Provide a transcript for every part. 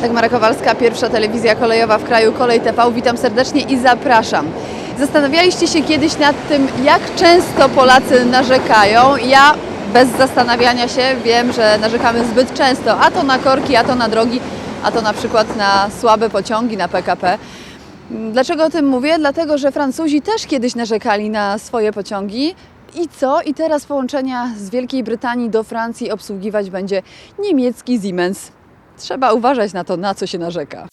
Dagmara Kowalska, pierwsza telewizja kolejowa w kraju, Kolej TV. Witam serdecznie i zapraszam. Zastanawialiście się kiedyś nad tym, jak często Polacy narzekają? Ja bez zastanawiania się wiem, że narzekamy zbyt często, a to na korki, a to na drogi, a to na przykład na słabe pociągi, na PKP. Dlaczego o tym mówię? Dlatego, że Francuzi też kiedyś narzekali na swoje pociągi. I co? I teraz połączenia z Wielkiej Brytanii do Francji obsługiwać będzie niemiecki Siemens. Trzeba uważać na to, na co się narzeka.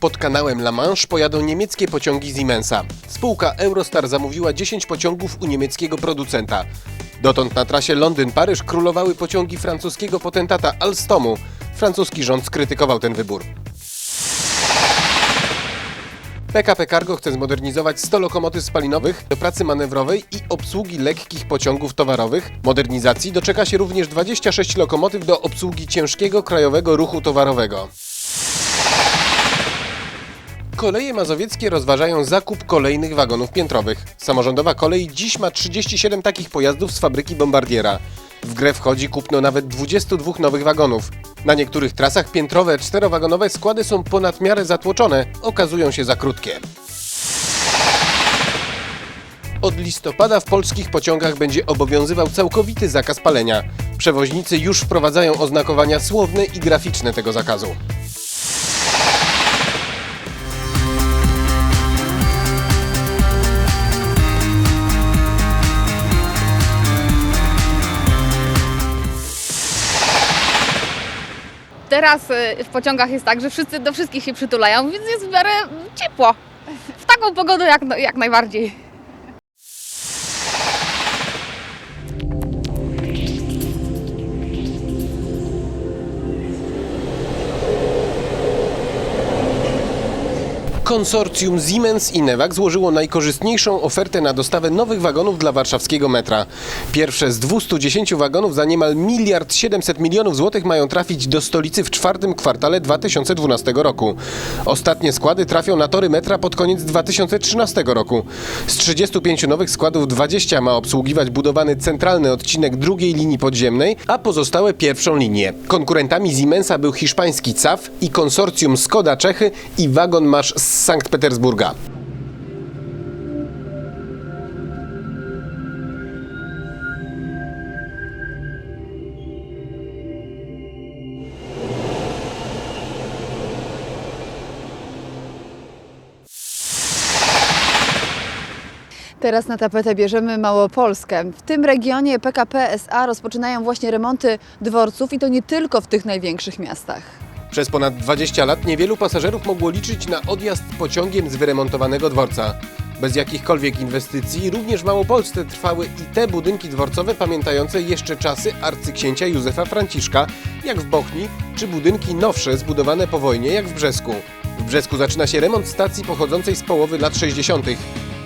Pod kanałem La Manche pojadą niemieckie pociągi Siemensa. Spółka Eurostar zamówiła 10 pociągów u niemieckiego producenta. Dotąd na trasie Londyn-Paryż królowały pociągi francuskiego potentata Alstomu. Francuski rząd skrytykował ten wybór. PKP Cargo chce zmodernizować 100 lokomotyw spalinowych do pracy manewrowej i obsługi lekkich pociągów towarowych. Modernizacji doczeka się również 26 lokomotyw do obsługi ciężkiego krajowego ruchu towarowego. Koleje mazowieckie rozważają zakup kolejnych wagonów piętrowych. Samorządowa kolej dziś ma 37 takich pojazdów z fabryki Bombardiera. W grę wchodzi kupno nawet 22 nowych wagonów. Na niektórych trasach piętrowe czterowagonowe składy są ponad miarę zatłoczone, okazują się za krótkie. Od listopada w polskich pociągach będzie obowiązywał całkowity zakaz palenia. Przewoźnicy już wprowadzają oznakowania słowne i graficzne tego zakazu. Teraz y, w pociągach jest tak, że wszyscy do wszystkich się przytulają, więc jest w miarę ciepło. W taką pogodę jak, jak najbardziej. Konsorcjum Siemens i Newag złożyło najkorzystniejszą ofertę na dostawę nowych wagonów dla warszawskiego metra. Pierwsze z 210 wagonów za niemal miliard 700 milionów złotych mają trafić do stolicy w czwartym kwartale 2012 roku. Ostatnie składy trafią na tory metra pod koniec 2013 roku. Z 35 nowych składów 20 ma obsługiwać budowany centralny odcinek drugiej linii podziemnej, a pozostałe pierwszą linię. Konkurentami Siemensa był hiszpański CAF i konsorcjum Skoda Czechy i Wagon Masz z Sankt Petersburga. Teraz na tapetę bierzemy Małopolskę. W tym regionie PKP SA rozpoczynają właśnie remonty dworców i to nie tylko w tych największych miastach. Przez ponad 20 lat niewielu pasażerów mogło liczyć na odjazd pociągiem z wyremontowanego dworca. Bez jakichkolwiek inwestycji również w Małopolsce trwały i te budynki dworcowe pamiętające jeszcze czasy arcyksięcia Józefa Franciszka, jak w Bochni, czy budynki nowsze zbudowane po wojnie, jak w Brzesku. W Brzesku zaczyna się remont stacji pochodzącej z połowy lat 60.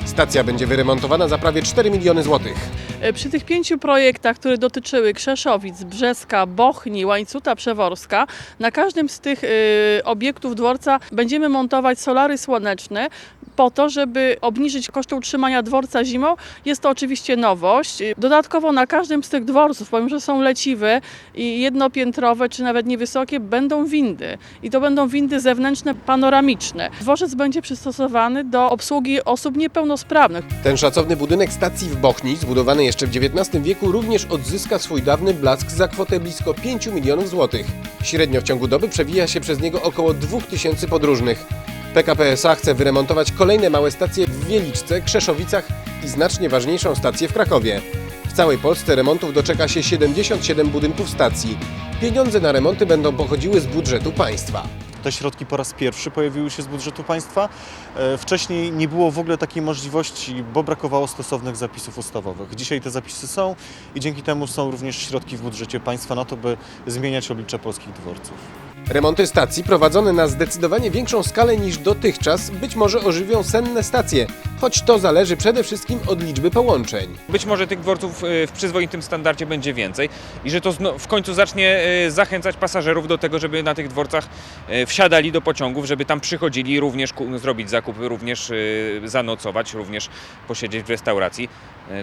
Stacja będzie wyremontowana za prawie 4 miliony złotych. E, Przy tych pięciu projektach, które dotyczyły Krzeszowic, Brzeska, Bochni, Łańcuta Przeworska, na każdym z tych y, obiektów dworca będziemy montować solary słoneczne po to, żeby obniżyć koszty utrzymania dworca zimą. Jest to oczywiście nowość. Dodatkowo na każdym z tych dworców, pomimo że są leciwe i jednopiętrowe czy nawet niewysokie, będą windy. I to będą windy zewnętrzne, panoramiczne. Dworzec będzie przystosowany do obsługi osób niepełnosprawnych. Ten szacowny budynek stacji w Bochni, zbudowany jeszcze w XIX wieku, również odzyska swój dawny blask za kwotę blisko 5 milionów złotych. Średnio w ciągu doby przewija się przez niego około 2000 podróżnych. PKP SA chce wyremontować kolejne małe stacje w Wieliczce, Krzeszowicach i znacznie ważniejszą stację w Krakowie. W całej Polsce remontów doczeka się 77 budynków stacji. Pieniądze na remonty będą pochodziły z budżetu państwa. Te środki po raz pierwszy pojawiły się z budżetu państwa. E, Wcześniej nie było w ogóle takiej możliwości, bo brakowało stosownych zapisów ustawowych. Dzisiaj te zapisy są i dzięki temu są również środki w budżecie państwa na to, by zmieniać oblicze polskich dworców. Remonty stacji prowadzone na zdecydowanie większą skalę niż dotychczas być może ożywią senne stacje, choć to zależy przede wszystkim od liczby połączeń. Być może tych dworców y, w przyzwoitym standardzie będzie więcej i że to w końcu zacznie y, zachęcać pasażerów do tego, żeby na tych dworcach y, wsiadali do pociągów, żeby tam przychodzili, również zrobić zakupy, również zanocować, również posiedzieć w restauracji.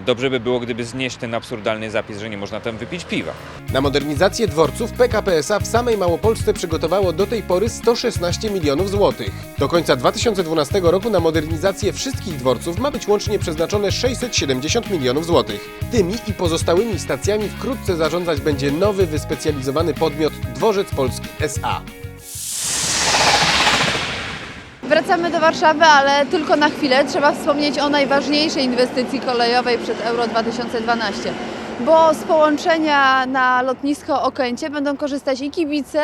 Dobrze by było, gdyby znieść ten absurdalny zapis, że nie można tam wypić piwa. Na modernizację dworców PKP SA w samej Małopolsce przygotowało do tej pory 116 milionów złotych. Do końca 2012 roku na modernizację wszystkich dworców ma być łącznie przeznaczone 670 milionów złotych. Tymi i pozostałymi stacjami wkrótce zarządzać będzie nowy wyspecjalizowany podmiot Dworzec Polski SA. Wracamy do Warszawy, ale tylko na chwilę. Trzeba wspomnieć o najważniejszej inwestycji kolejowej przed Euro 2012. Bo z połączenia na lotnisko Okęcie będą korzystać i kibice,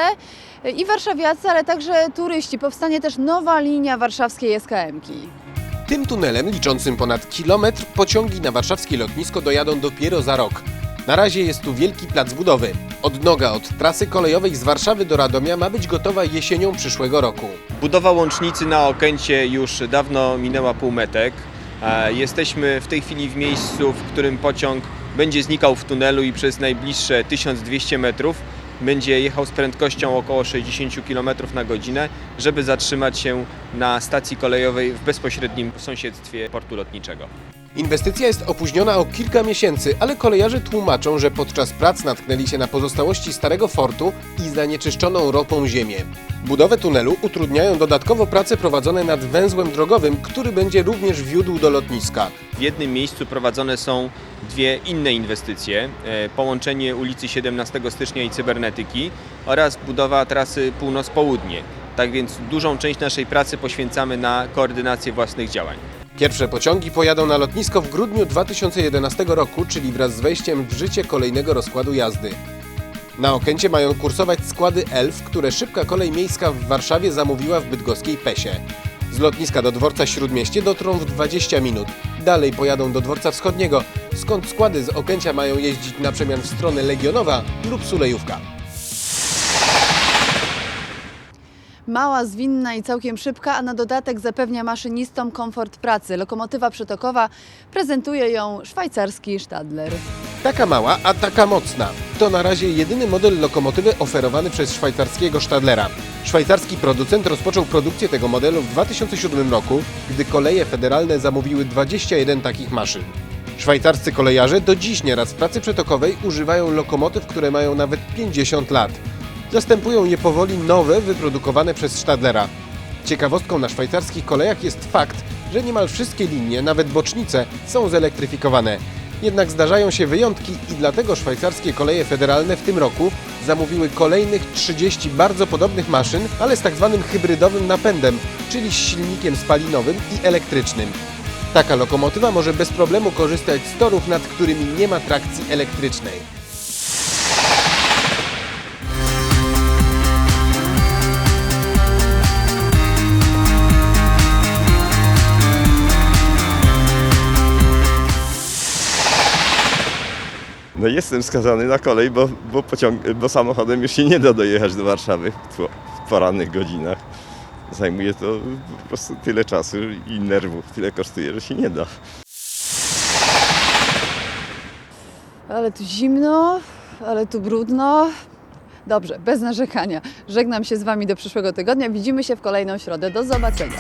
i warszawiacy, ale także turyści. Powstanie też nowa linia warszawskiej SKM-ki. Tym tunelem, liczącym ponad kilometr, pociągi na warszawskie lotnisko dojadą dopiero za rok. Na razie jest tu wielki plac budowy. Odnoga od trasy kolejowej z Warszawy do Radomia ma być gotowa jesienią przyszłego roku. Budowa łącznicy na Okęcie już dawno minęła półmetek. E, Jesteśmy w tej chwili w miejscu, w którym pociąg będzie znikał w tunelu i przez najbliższe 1200 metrów będzie jechał z prędkością około 60 km na godzinę, żeby zatrzymać się na stacji kolejowej w bezpośrednim sąsiedztwie portu lotniczego. Inwestycja jest opóźniona o kilka miesięcy, ale kolejarze tłumaczą, że podczas prac natknęli się na pozostałości starego fortu i zanieczyszczoną ropą ziemię. Budowę tunelu utrudniają dodatkowo prace prowadzone nad węzłem drogowym, który będzie również wiódł do lotniska. W jednym miejscu prowadzone są dwie inne inwestycje: e, połączenie ulicy 17 stycznia i cybernetyki oraz budowa trasy północ-południe. Tak więc dużą część naszej pracy poświęcamy na koordynację własnych działań. Pierwsze pociągi pojadą na lotnisko w grudniu 2011 roku, czyli wraz z wejściem w życie kolejnego rozkładu jazdy. Na Okęcie mają kursować składy ELF, które szybka kolej miejska w Warszawie zamówiła w bydgoskiej Pesie. Z lotniska do dworca Śródmieście dotrą w 20 minut. Dalej pojadą do dworca wschodniego, skąd składy z Okęcia mają jeździć na przemian w stronę Legionowa lub Sulejówka. Mała, zwinna i całkiem szybka, a na dodatek zapewnia maszynistom komfort pracy. Lokomotywa przetokowa prezentuje ją szwajcarski Stadler. Taka mała, a taka mocna. To na razie jedyny model lokomotywy oferowany przez szwajcarskiego Stadlera. Szwajcarski producent rozpoczął produkcję tego modelu w 2007 roku, gdy koleje federalne zamówiły 21 takich maszyn. Szwajcarscy kolejarze do dziś nieraz w pracy przetokowej używają lokomotyw, które mają nawet 50 lat. Zastępują je powoli nowe, wyprodukowane przez Stadlera. Ciekawostką na szwajcarskich kolejach jest fakt, że niemal wszystkie linie, nawet bocznice, są zelektryfikowane. Jednak zdarzają się wyjątki i dlatego szwajcarskie koleje federalne w tym roku zamówiły kolejnych 30 bardzo podobnych maszyn, ale z tak zwanym hybrydowym napędem, czyli z silnikiem spalinowym i elektrycznym. Taka lokomotywa może bez problemu korzystać z torów, nad którymi nie ma trakcji elektrycznej. No jestem skazany na kolej, bo, bo, pociąg, bo samochodem już się nie da dojechać do Warszawy w, po- w porannych godzinach. Zajmuje to po prostu tyle czasu i nerwów, tyle kosztuje, że się nie da. Ale tu zimno, ale tu brudno. Dobrze, bez narzekania. Żegnam się z Wami do przyszłego tygodnia. Widzimy się w kolejną środę. Do zobaczenia.